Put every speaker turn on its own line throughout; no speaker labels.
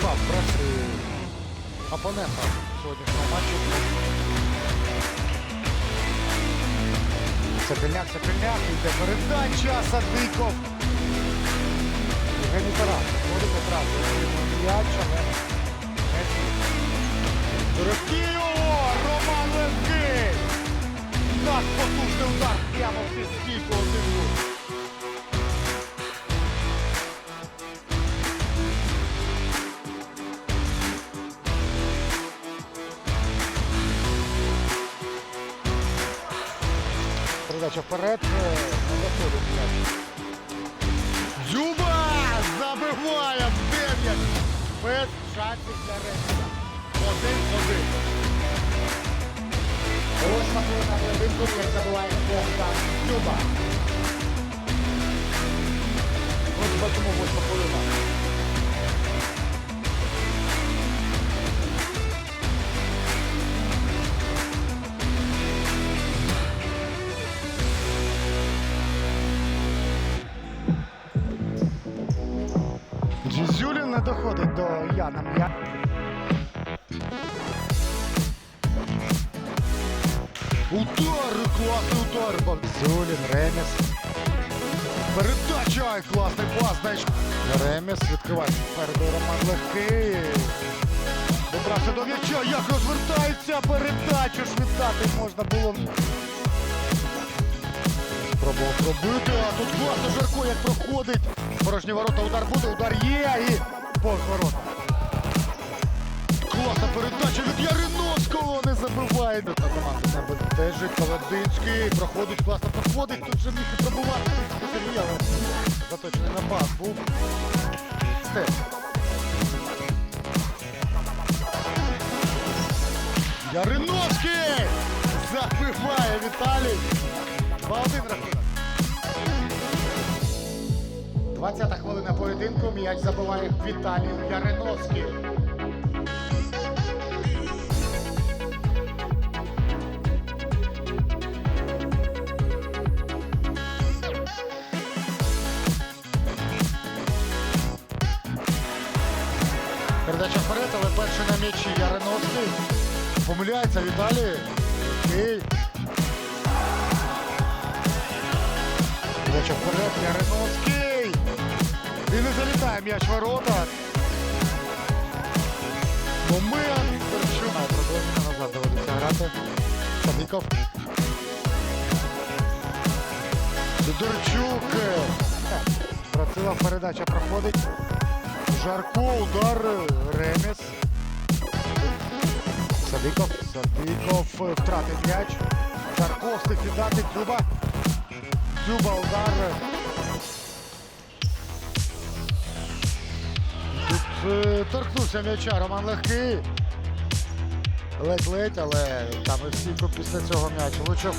Станіслав проти опонента сьогоднішнього матчу. Сапельняк, Сапельняк, йде передача, Садиков. Євгеній Тарас, ходить одразу. М'яч, але Дорогіо, Роман Левкий! Надпотужний удар прямо в стійку один. Передача вперед. е. Дзюба забиває в 9. Без шансів для Рейса. Один-один.
Восьма хвилина поєдинку, як забуває Богдан Люба.
Ось бачимо восьма хвилина. Не доходить до Яна М'я. Удар! Класний удар! Дзюлін, Ремес. Передача! Ай, Класний пас! Знаєш. Ремес відкриває спереду Роман Легкий. Добрався до м'яча, як розвертається передачу ж віддати можна було. Спробував пробити, а тут класно Жарко як проходить. Порожні ворота, удар буде, удар є і повз. Класна передача від Яриновського не забиває. Та команда не бентежить. Колодинський проходить, класно проходить. Тут же міг і пробувати. Заточений на пас був. Яриновський! Забиває Віталій. 2-1 рахунок. 20-та хвилина поєдинку. М'яч забиває Віталій Яриновський. Передача вперед, але перший на м'ячі Яриновський. Помиляється Віталій. Окей. Передача вперед, Яриновський. І не залітає м'яч ворота. Момент. Верчук. А, Продовження назад доводиться грати. Садиков. Сидорчук. Працила передача проходить. Жарко, удар, Ремес. Садиков, Садиков втратив м'яч. Жарко встиг віддати Дзюба. Дзюба, удар. Торкнувся м'яча Роман Легкий. Ледь-ледь, але там і стійко після цього м'яч влучив.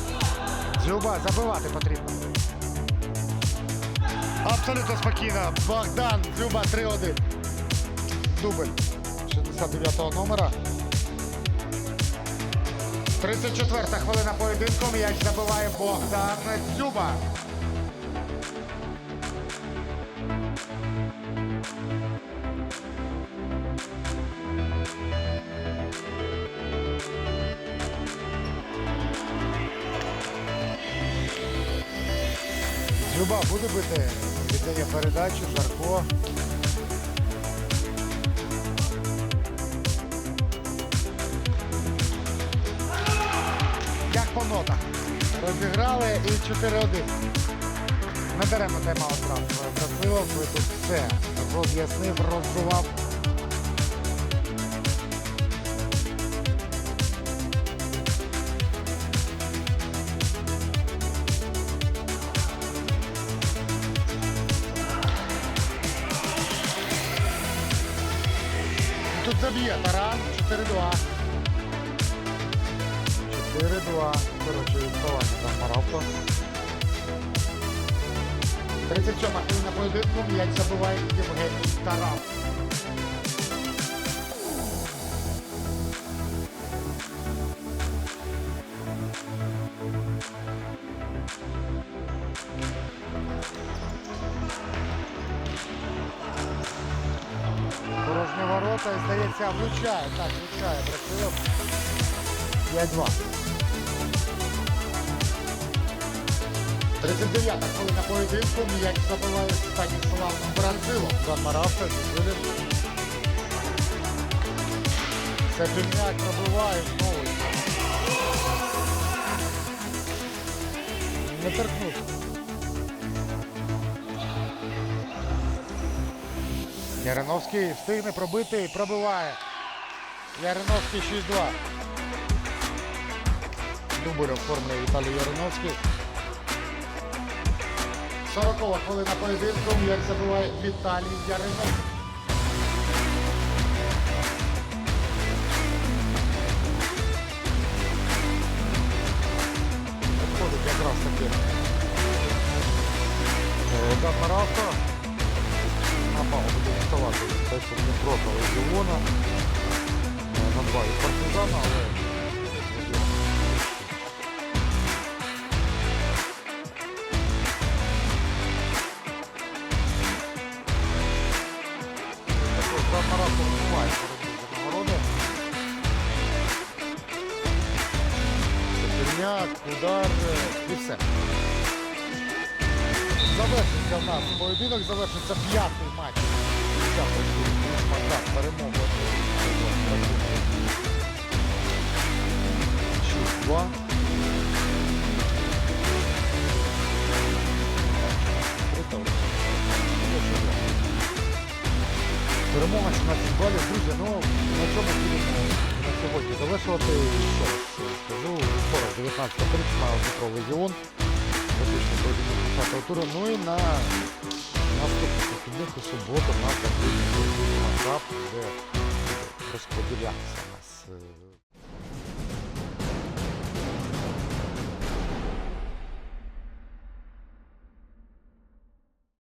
Дзюба, забивати потрібно. Абсолютно спокійно. Богдан Дзюба 3-1. Дубль 69-го номера. 34-та хвилина поєдинку. М'яч забиває Богдан Дзюба. Дзюба буде бити. Віддає передачу, Жарко. Як по нотах. Розіграли і 4-1. Не даремо тема одразу. Красилов тут все. Роз'яснив, розбивав. Тут заб'є Таран 4-2. 4-2. Коротше, відставання там Маравко. 37 хвилина поєдинку, м'яч забиває Євгеній Таран. ворота і здається, влучає. Так, влучає Брашилов. 5-2. 39 хвилина поєдинку. М'яч забиває Станіслав Бразилов. Дан Маравка зусилив. Сержняк пробиває знову. Не торкнувся. Яриновський встигне пробити і пробиває. Яриновський 6-2. Дубль оформлює Віталій Яриновський. 40 хвилина поєдинку, як забиває Віталій Яриновський. Виходить якраз таки. Гад Маравка. Напав буде діставати те, що Дніпро та Легіона. Е, На два від партизана, але удар е, і все. Завершиться в нас поєдинок, завершиться п'ятий матч. Перемога. 6-2. Круто. Перемога 17 балів, друзі, ну на чому будемо на сьогодні завершувати. Що ж скажу, скоро 19.30 на Дніпро Легіон. Фактично пройде до 10 туру. Ну і на суботу, суботу у нас закритий кап, де розподілятися нас е,